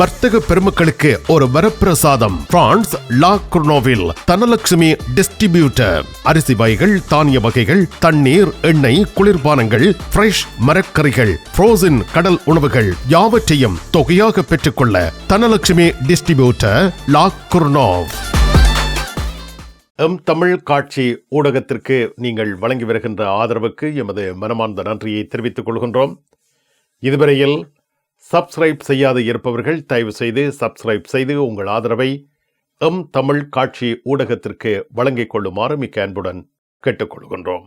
வர்த்தக பெருமக்களுக்கு ஒரு வரப்பிரசாதம். பிரான்ஸ் லா குர்னோவில் தனலட்சுமி டிஸ்ட்ரிபியூட்டர். அரிசி வகைகள் தானிய வகைகள் தண்ணீர் எண்ணெய் குளிர்பானங்கள் ஃப்ரெஷ் மரக்கறிகள் ஃப்ரோசன் கடல் உணவுகள் யாவற்றையும் தொகையாக பெற்றுக்கொள்ள Dhanalakshmi distributor La Courneuve. M Tamil காட்சி ஊடகத்திற்கு நீங்கள் வழங்கி வருகின்ற ஆதரவுக்கு எமது மனமார்ந்த நன்றியை தெரிவித்துக் கொள்கின்றோம். இதுவரையில் சப்ஸ்கிரைப் செய்யாது இருப்பவர்கள் தயவு செய்து சப்ஸ்கிரைப் செய்து உங்கள் ஆதரவை எம் தமிழ் காட்சி ஊடகத்திற்கு வழங்கிக் கொள்ளுமாறு மிக்க அன்புடன் கேட்டுக்கொள்கின்றோம்.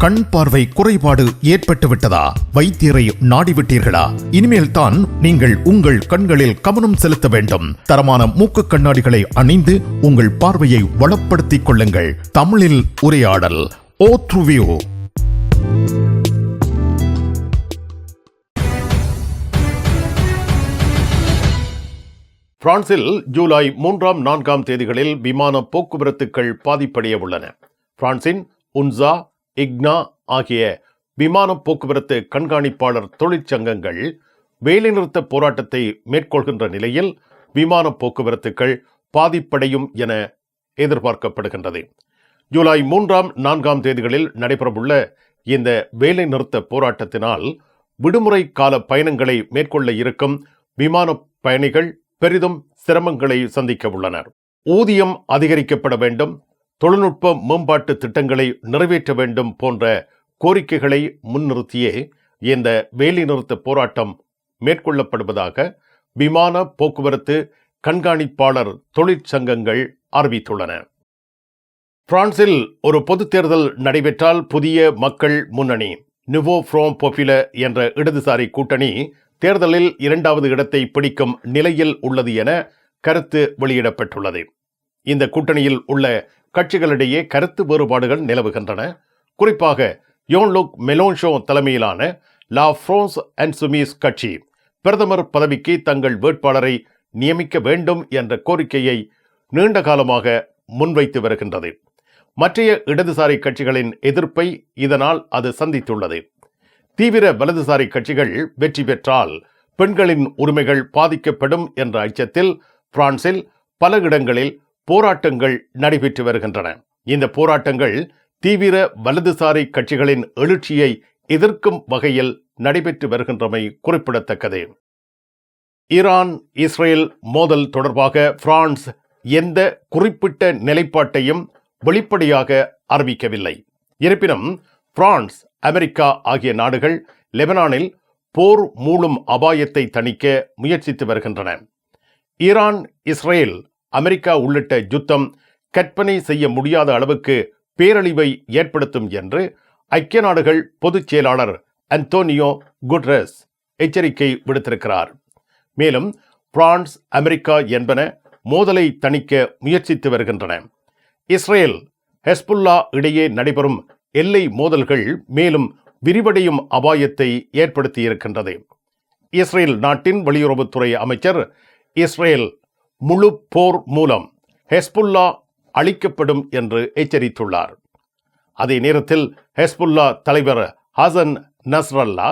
கண் பார்வை குறைபாடு ஏற்பட்டு விட்டதா வைத்தியரை நாடிவிட்டீர்களா? இனிமேல் தான் நீங்கள் உங்கள் கண்களில் கவனம் செலுத்த வேண்டும். தரமான மூக்கு கண்ணாடிகளை அணிந்து உங்கள் பார்வையை வளப்படுத்திக் கொள்ளுங்கள். தமிழில் உரையாடல் ஓ பிரான்சில் ஜூலை மூன்றாம் நான்காம் தேதிகளில் விமான போக்குவரத்துக்கள் பாதிப்படைய உள்ளன. பிரான்சின் உன்சா இக்னா ஆகிய விமான போக்குவரத்து கண்காணிப்பாளர் தொழிற்சங்கங்கள் வேலைநிறுத்த போராட்டத்தை மேற்கொள்கின்ற நிலையில் விமான போக்குவரத்துக்கள் பாதிப்படையும் என எதிர்பார்க்கப்படுகின்றது. ஜூலை மூன்றாம் நான்காம் தேதிகளில் நடைபெறவுள்ள இந்த வேலைநிறுத்த போராட்டத்தினால் விடுமுறை கால பயணங்களை மேற்கொள்ள இருக்கும் விமான பயணிகள் பெரிதும் சிரமங்களை சந்திக்க உள்ளனர். ஊதியம் அதிகரிக்கப்பட வேண்டும் தொழில்நுட்ப மேம்பாட்டு திட்டங்களை நிறைவேற்ற வேண்டும் போன்ற கோரிக்கைகளை முன்னிறுத்தியே இந்த வேலைநிறுத்த போராட்டம் மேற்கொள்ளப்படுவதாக விமான போக்குவரத்து கண்காணிப்பாளர் தொழிற்சங்கங்கள் அறிவித்துள்ளன. பிரான்சில் ஒரு பொதுத் தேர்தல் நடைபெற்றால் புதிய மக்கள் முன்னணி நிவோ ஃப்ரோம் பொபில என்ற இடதுசாரி கூட்டணி தேர்தலில் இரண்டாவது இடத்தை பிடிக்கும் நிலையில் உள்ளது என கருத்து வெளியிடப்பட்டுள்ளது. இந்த கூட்டணியில் உள்ள கட்சிகளிடையே கருத்து வேறுபாடுகள் நிலவுகின்றன. குறிப்பாக யோன்லுக் மெலோன்ஷோ தலைமையிலான லா ஃப்ரோன்ஸ் அண்ட் சுமீஸ் கட்சி பிரதமர் பதவிக்கு தங்கள் வேட்பாளரை நியமிக்க வேண்டும் என்ற கோரிக்கையை நீண்ட காலமாக முன்வைத்து வருகின்றது. மற்றைய இடதுசாரி கட்சிகளின் எதிர்ப்பை இதனால் அது சந்தித்துள்ளது. தீவிர வலதுசாரி கட்சிகள் வெற்றி பெற்றால் பெண்களின் உரிமைகள் பாதிக்கப்படும் என்ற அச்சத்தில் பிரான்சில் பல இடங்களில் போராட்டங்கள் நடைபெற்று வருகின்றன. இந்த போராட்டங்கள் தீவிர வலதுசாரி கட்சிகளின் எழுச்சியை எதிர்க்கும் வகையில் நடைபெற்று வருகின்றமை குறிப்பிடத்தக்கது. ஈரான் இஸ்ரேல் மோதல் தொடர்பாக பிரான்ஸ் எந்த குறிப்பிட்ட நிலைப்பாட்டையும் வெளிப்படையாக அறிவிக்கவில்லை. இருப்பினும் பிரான்ஸ் அமெரிக்கா ஆகிய நாடுகள் லெபனானில் போர் மூழும் அபாயத்தை தணிக்க முயற்சித்து வருகின்றன. ஈரான் இஸ்ரேல் அமெரிக்கா உள்ளிட்ட யுத்தம் கற்பனை செய்ய முடியாத அளவுக்கு பேரழிவை ஏற்படுத்தும் என்று ஐக்கிய நாடுகள் பொதுச் செயலாளர் அந்தோனியோ குட்ரஸ் எச்சரிக்கை விடுத்திருக்கிறார். மேலும் பிரான்ஸ் அமெரிக்கா என்பன மோதலை தணிக்க முயற்சித்து வருகின்றன. இஸ்ரேல் ஹெஸ்புல்லா இடையே நடைபெறும் எல்லை மோதல்கள் மேலும் விரிவடையும் அபாயத்தை ஏற்படுத்தியிருக்கின்றது. இஸ்ரேல் நாட்டின் வெளியுறவுத்துறை அமைச்சர் இஸ்ரேல் முழு போர் மூலம் ஹெஸ்புல்லா அழிக்கப்படும் என்று எச்சரித்துள்ளார். அதே நேரத்தில் ஹெஸ்புல்லா தலைவர் ஹசன் நஸ்ரல்லா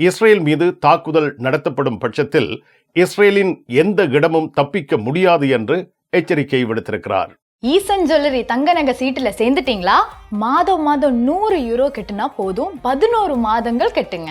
இஸ்ரேல் மீது தாக்குதல் நடத்தப்படும் பட்சத்தில் இஸ்ரேலின் எந்த இடமும் தப்பிக்க முடியாது என்று எச்சரிக்கை விடுத்திருக்கிறார். ஈசன் ஜுவல்லரி தங்க நகை சீட்டுல சேர்ந்துட்டீங்களா? மாதம் மாதம் நூறு யூரோ கெட்டுனா போதும். பதினோரு மாதங்கள் கெட்டுங்க.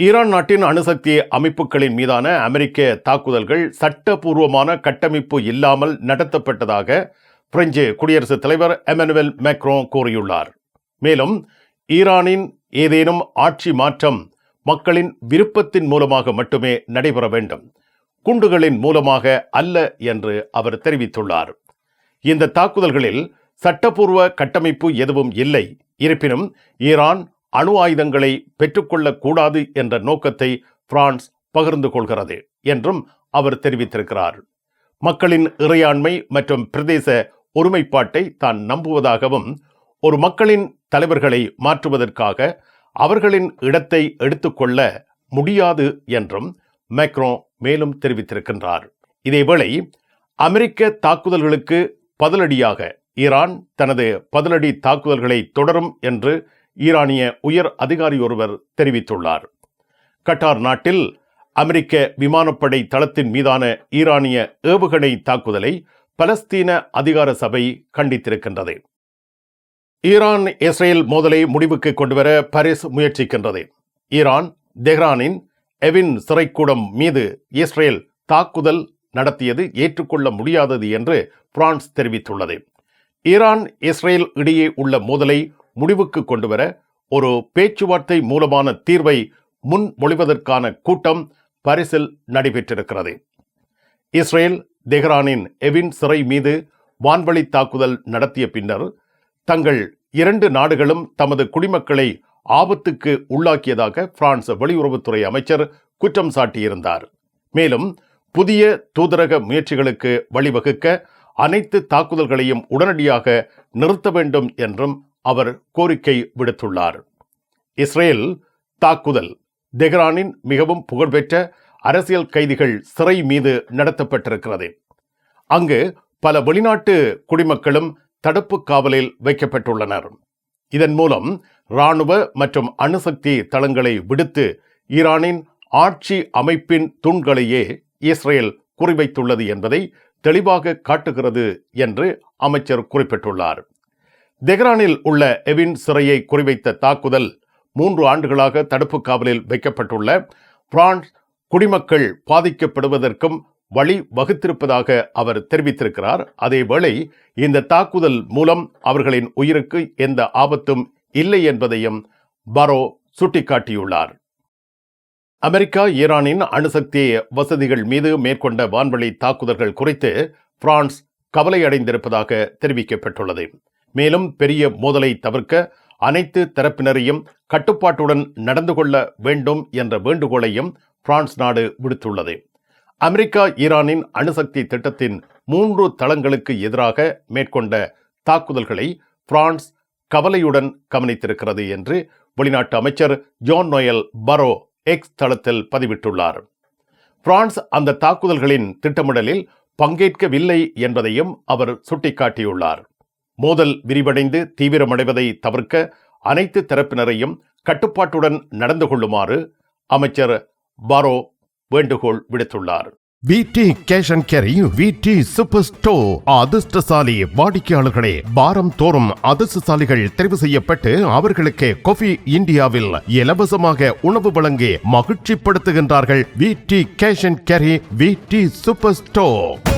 ஈரான் நாட்டின் அணுசக்தி அமைப்புகளின் மீதான அமெரிக்க தாக்குதல்கள் சட்டபூர்வமான கட்டமைப்பு இல்லாமல் நடத்தப்பட்டதாக பிரெஞ்சு குடியரசுத் தலைவர் எமனுவல் மேக்ரோ கூறியுள்ளார். மேலும் ஈரானின் ஏதேனும் ஆட்சி மாற்றம் மக்களின் விருப்பத்தின் மூலமாக மட்டுமே நடைபெற வேண்டும். குண்டுகளின் மூலமாக அல்ல என்று அவர் தெரிவித்துள்ளார். இந்த தாக்குதல்களில் சட்டபூர்வ கட்டமைப்பு எதுவும் இல்லை. இருப்பினும் ஈரான் அணு ஆயுதங்களை பெற்றுக்கொள்ளக்கூடாது என்ற நோக்கத்தை பிரான்ஸ் பகிர்ந்து கொள்கிறது என்றும் அவர் தெரிவித்திருக்கிறார். மக்களின் இறையாண்மை மற்றும் பிரதேச ஒருமைப்பாட்டை தான் நம்புவதாகவும் ஒரு மக்களின் தலைவர்களை மாற்றுவதற்காக அவர்களின் இடத்தை எடுத்துக்கொள்ள முடியாது என்றும் மேக்ரோ மேலும் தெரிவித்திருக்கின்றார். இதேவேளை அமெரிக்க தாக்குதல்களுக்கு பதிலடியாக ஈரான் தனது பதிலடி தாக்குதல்களை தொடரும் என்று ஈரானிய உயர் அதிகாரி ஒருவர் தெரிவித்துள்ளார். கட்டார் நாட்டில் அமெரிக்க விமானப்படை தளத்தின் மீதான ஈரானிய ஏவுகணை தாக்குதலை பலஸ்தீன அதிகார சபை கண்டித்திருக்கின்றது. ஈரான் இஸ்ரேல் மோதலை முடிவுக்கு கொண்டுவர பாரிஸ் முயற்சிக்கின்றது. ஈரான் தெஹ்ரானின் எவின் சிறைக்கூடம் மீது இஸ்ரேல் தாக்குதல் நடத்தியது ஏற்றுக்கொள்ள முடியாதது என்று பிரான்ஸ் தெரிவித்துள்ளது. ஈரான் இஸ்ரேல் இடையே உள்ள மோதலை முடிவுக்கு கொண்டுவர ஒரு பேச்சுவார்த்தை மூலமான தீர்வை முன்மொழிவதற்கான கூட்டம் பாரிஸில் நடைபெற்றிருக்கிறது. இஸ்ரேல் தெஹ்ரானின் எவின் சிறை மீது வான்வழி தாக்குதல் நடத்திய பின்னர் தங்கள் இரண்டு நாடுகளும் தமது குடிமக்களை ஆபத்துக்கு உள்ளாக்கியதாக பிரான்ஸ் வெளியுறவுத்துறை அமைச்சர் குற்றம் சாட்டியிருந்தார். மேலும் புதிய தூதரக முயற்சிகளுக்கு வழிவகுக்க அனைத்து தாக்குதல்களையும் உடனடியாக நிறுத்த வேண்டும் என்றும் அவர் கோரிக்கை விடுத்துள்ளார். இஸ்ரேல் தாக்குதல். தெஹ்ரானின் மிகவும் புகழ்பெற்ற அரசியல் கைதிகள் சிறை மீது நடத்தப்பட்டிருக்கிறது. அங்கு பல வெளிநாட்டு குடிமக்களும் தடுப்பு காவலில் வைக்கப்பட்டுள்ளனர். இதன் மூலம் இராணுவ மற்றும் அணுசக்தி தளங்களை விடுத்து ஈரானின் ஆட்சி அமைப்பின் தூண்களையே இஸ்ரேல் குறிவைத்துள்ளது என்பதை தெளிவாக காட்டுகிறது என்று அமைச்சர் குறிப்பிட்டுள்ளார். தெஹ்ரானில் உள்ள எவின் சிறையை குறிவைத்த தாக்குதல் மூன்று ஆண்டுகளாக தடுப்பு காவலில் வைக்கப்பட்டுள்ள பிரான்ஸ் குடிமக்கள் பாதிக்கப்படுவதற்கும் வழி வகுத்திருப்பதாக அவர் தெரிவித்திருக்கிறார். அதேவேளை இந்த தாக்குதல் மூலம் அவர்களின் உயிருக்கு எந்த ஆபத்தும் இல்லை என்பதையும் பரோ சுட்டிக்காட்டியுள்ளார். அமெரிக்கா ஈரானின் அணுசக்தி வசதிகள் மீது மேற்கொண்ட வான்வழி தாக்குதல்கள் குறித்து பிரான்ஸ் கவலையடைந்திருப்பதாக தெரிவிக்கப்பட்டுள்ளது. மேலும் பெரிய மோதலை தவிர்க்க அனைத்து தரப்பினரையும் கட்டுப்பாட்டுடன் நடந்து கொள்ள வேண்டும் என்ற வேண்டுகோளையும் பிரான்ஸ் நாடு விடுத்துள்ளது. அமெரிக்கா ஈரானின் அணுசக்தி திட்டத்தின் மூன்று தளங்களுக்கு எதிராக மேற்கொண்ட தாக்குதல்களை பிரான்ஸ் கவலையுடன் கவனித்திருக்கிறது என்று வெளிநாட்டு அமைச்சர் ஜான் நோயல் பரோ எக்ஸ் தளத்தில் பதிவிட்டுள்ளார். பிரான்ஸ் அந்த தாக்குதல்களின் திட்டமிடலில் பங்கேற்கவில்லை என்பதையும் அவர் சுட்டிக்காட்டியுள்ளார். மோதல் விரிவடைந்து தீவிரமடைவதை தவிர்க்க அனைத்து தரப்பினரையும் கட்டுப்பாட்டுடன் நடந்து கொள்ளுமாறு அமைச்சர் பாரோ வேண்டுகோள் விடுத்துள்ளார். V D cash and carry V D super store அதிர்ஷ்டசாலி வாடிக்கையாளர்களே வாரம் தோறும் அதிர்ஷ்டசாலிகள் தெரிவு செய்யப்பட்டு அவர்களுக்கு கொஃபி இந்தியாவில் இலவசமாக உணவு வழங்கி மகிழ்ச்சிப்படுத்துகின்றார்கள் V D cash and carry V D super store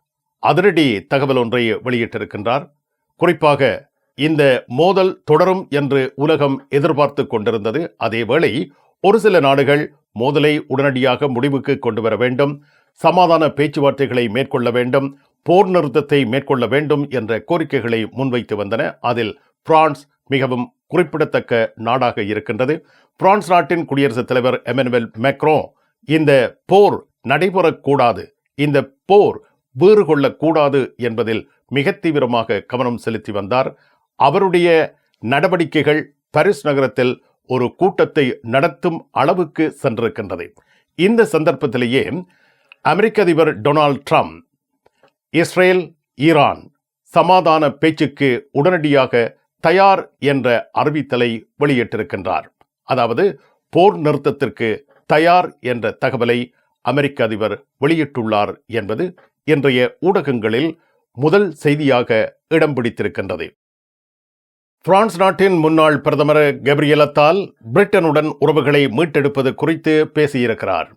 அதிரடி தகவல் ஒன்றை வெளியிட்டிருக்கின்றார். குறிப்பாக இந்த மோதல் தொடரும் என்று உலகம் எதிர்பார்த்து கொண்டிருந்தது. அதேவேளை ஒரு சில நாடுகள் மோதலை உடனடியாக முடிவுக்கு கொண்டு வர வேண்டும். சமாதான பேச்சுவார்த்தைகளை மேற்கொள்ள வேண்டும். போர் நிறுத்தத்தை மேற்கொள்ள வேண்டும் என்ற கோரிக்கைகளை முன்வைத்து வந்தன. அதில் பிரான்ஸ் மிகவும் குறிப்பிடத்தக்க நாடாக இருக்கின்றது. பிரான்ஸ் நாட்டின் குடியரசுத் தலைவர் எமனுவல் மேக்ரோ இந்த போர் நடைபெறக்கூடாது. இந்த போர் வேறு கொள்ளக்கூடாது என்பதில் மிக தீவிரமாக கவனம் செலுத்தி வந்தார். அவருடைய நடவடிக்கைகள் பாரிஸ் நகரத்தில் ஒரு கூட்டத்தை நடத்தும் அளவுக்கு சென்றிருக்கின்றது. இந்த சந்தர்ப்பத்திலேயே அமெரிக்க அதிபர் டொனால்ட் ட்ரம்ப் இஸ்ரேல் ஈரான் சமாதான பேச்சுக்கு உடனடியாக தயார் என்ற அறிவித்தலை வெளியிட்டிருக்கின்றார். அதாவது போர் நிறுத்தத்திற்கு தயார் என்ற தகவலை அமெரிக்க அதிபர் வெளியிட்டுள்ளார் என்பது இன்றைய ஊடகங்களில் முதல் செய்தியாக இடம் பிடித்திருக்கின்றது. பிரான்ஸ் நாட்டின் முன்னாள் பிரதமர் கெப்ரியலத்தால் பிரிட்டனுடன் உறவுகளை மீட்டெடுப்பது குறித்து பேசியிருக்கிறார்.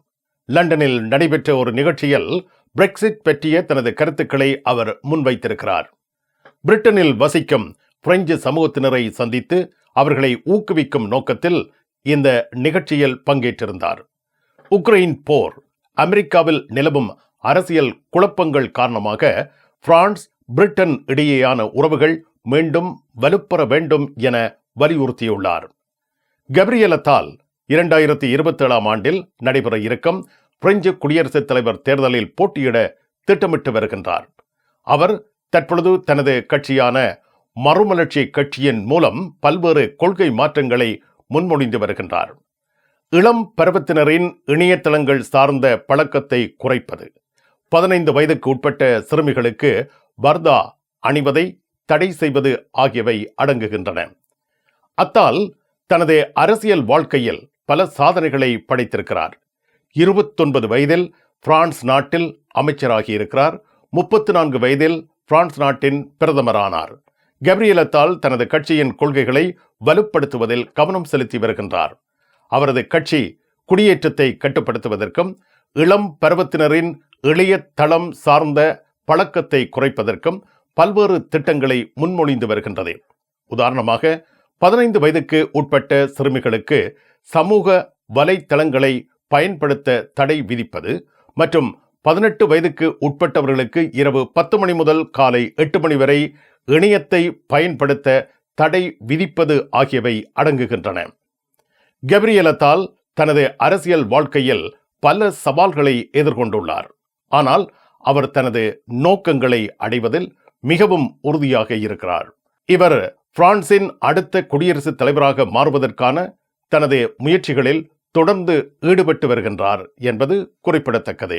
லண்டனில் நடைபெற்ற ஒரு நிகழ்ச்சியில் பிரெக்சிட் பற்றிய தனது கருத்துக்களை அவர் முன்வைத்திருக்கிறார். பிரிட்டனில் வசிக்கும் பிரெஞ்சு சமூகத்தினரை சந்தித்து அவர்களை ஊக்குவிக்கும் நோக்கத்தில் இந்த நிகழ்ச்சியில் பங்கேற்றிருந்தார். உக்ரைன் போர் அமெரிக்காவில் நிலவும் அரசியல் குழப்பங்கள் காரணமாக பிரான்ஸ் பிரிட்டன் இடையேயான உறவுகள் மீண்டும் வலுப்பெற வேண்டும் என வலியுறுத்தியுள்ளார். கப்ரியலத்தால் இரண்டாயிரத்தி இருபத்தி ஏழாம் ஆண்டில் நடைபெற இருக்கும் பிரெஞ்சு குடியரசுத் தலைவர் தேர்தலில் போட்டியிட திட்டமிட்டு வருகின்றார். அவர் தற்பொழுது தனது கட்சியான மறுமலர்ச்சி கட்சியின் மூலம் பல்வேறு கொள்கை மாற்றங்களை முன்மொழிந்து வருகின்றார். இளம் பருவத்தினரின் இணையதளங்கள் சார்ந்த பழக்கத்தை குறைப்பது பதினைந்து வயதுக்கு உட்பட்ட சிறுமிகளுக்கு பர்தா அணிவதை தடை செய்வது ஆகியவை அடங்குகின்றன. அத்தால் தனது அரசியல் வாழ்க்கையில் பல சாதனைகளை படைத்திருக்கிறார். இருபத்தொன்பது வயதில் பிரான்ஸ் நாட்டில் அமைச்சராகி இருக்கிறார். முப்பத்தி நான்கு வயதில் பிரான்ஸ் நாட்டின் பிரதமரானார். கப்ரியலத்தால் தனது கட்சியின் கொள்கைகளை வலுப்படுத்துவதில் கவனம் செலுத்தி வருகின்றார். அவரது கட்சி குடியேற்றத்தை கட்டுப்படுத்துவதற்கும் இளம் பருவத்தினரின் இளைய தளம் சார்ந்த பழக்கத்தை குறைப்பதற்கும் பல்வேறு திட்டங்களை முன்மொழிந்து வருகின்றது. உதாரணமாக பதினைந்து வயதுக்கு உட்பட்ட சிறுமிகளுக்கு சமூக வலைத்தளங்களை பயன்படுத்த தடை விதிப்பது மற்றும் பதினெட்டு வயதுக்கு உட்பட்டவர்களுக்கு இரவு பத்து மணி முதல் காலை எட்டு மணி வரை இணையத்தை பயன்படுத்த தடை விதிப்பது ஆகியவை அடங்குகின்றன. கெப்ரியலத்தால் தனது அரசியல் வாழ்க்கையில் பல சவால்களை எதிர்கொண்டுள்ளார். ஆனால் அவர் தனது நோக்கங்களை அடைவதில் மிகவும் உறுதியாக இருக்கிறார். இவர் பிரான்சின் அடுத்த குடியரசுத் தலைவராக மாறுவதற்கான தனது முயற்சிகளில் தொடர்ந்து ஈடுபட்டு வருகின்றார் என்பது குறிப்பிடத்தக்கது.